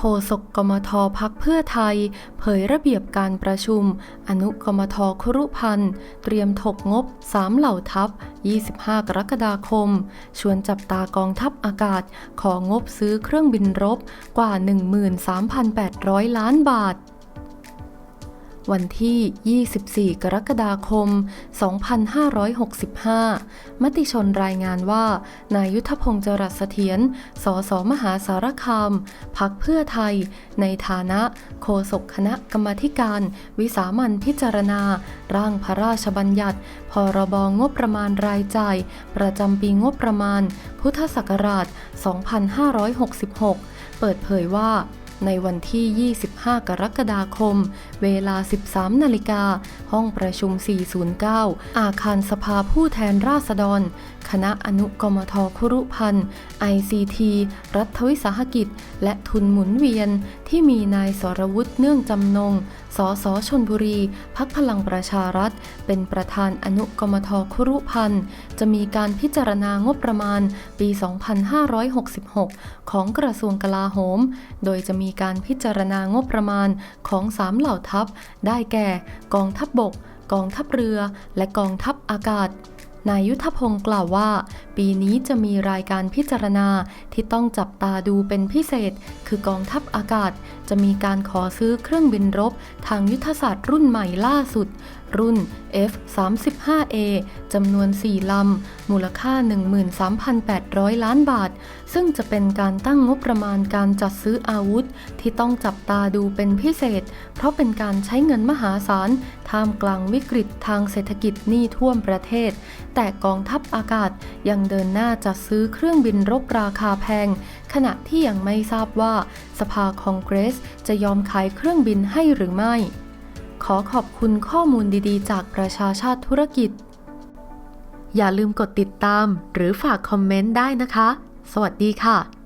โฆษกกมทพักเพื่อไทย เผยระเบียบการประชุม อนุกมทครุพันธ์ เตรียมถกงบ 3 เหล่าทัพ 25 กรกฎาคม ชวนจับตากองทัพอากาศ ของงบซื้อเครื่องบินรบกว่า 13,800 ล้านบาท วันที่ 24 กรกฎาคม 2565 มติชนรายงานว่า นายยุทธพงศ์จรัสเถียร สสมหาสารคาม พักเพื่อไทย ในฐานะโฆษกคณะกรรมการ วิสามันพิจารณา ร่างพระราชบัญญัติ พรบงบประมาณรายจ่าย ประจำปีงบประมาณ พุทธศักราช 2566 เปิดเผยว่า ในวันที่ 25 กรกฎาคม เวลา 13 นาฬิกา ห้องประชุม 409 อาคารสภาผู้แทนราษฎร คณะอนุกรมทครุพันธ์ ICT รัฐวิสาหกิจ และทุนหมุนเวียน ที่มีนายสรวุฒิเนื่องจำนง สสชนบุรี พักพลังประชารัฐ เป็นประธานอนุกรมทครุพันธ์ จะมีการพิจารณางบประมาณปี 2566 ของกระทรวงกลาโหม โดยจะมีการพิจารณางบประมาณของ3เหล่าทัพ ได้แก่ กองทัพบบก กองทัพเรือ และกองทัพอากาศ นายยุทธพงศ์กล่าวว่า ปีนี้จะมีรายการพิจารณาที่ต้องจับตาดูเป็นพิเศษ คือกองทัพอากาศ จะมีการขอซื้อเครื่องบินรบ ทางยุทธศาสตร์รุ่นใหม่ล่าสุด รุ่น F-35A จำนวน 4 ลำ มูลค่า 13,800 ล้านบาท ซึ่งจะเป็นการตั้งงบประมาณการจัดซื้ออาวุธ ที่ต้องจับตาดูเป็นพิเศษ เพราะเป็นการใช้เงินมหาศาล ท่ามกลางวิกฤตทางเศรษฐกิจหนี้ท่วมประเทศ แต่กองทัพอากาศยังเดินหน้าจัดซื้อเครื่องบินรบราคาแพง ขณะที่ยังไม่ทราบว่า สภาคองเกรสจะยอมขายเครื่องบินให้หรือไม่ ขอขอบคุณข้อมูลดีๆ จากประชาชาติธุรกิจ อย่าลืมกดติดตามหรือฝากคอมเมนต์ได้นะคะ สวัสดีค่ะ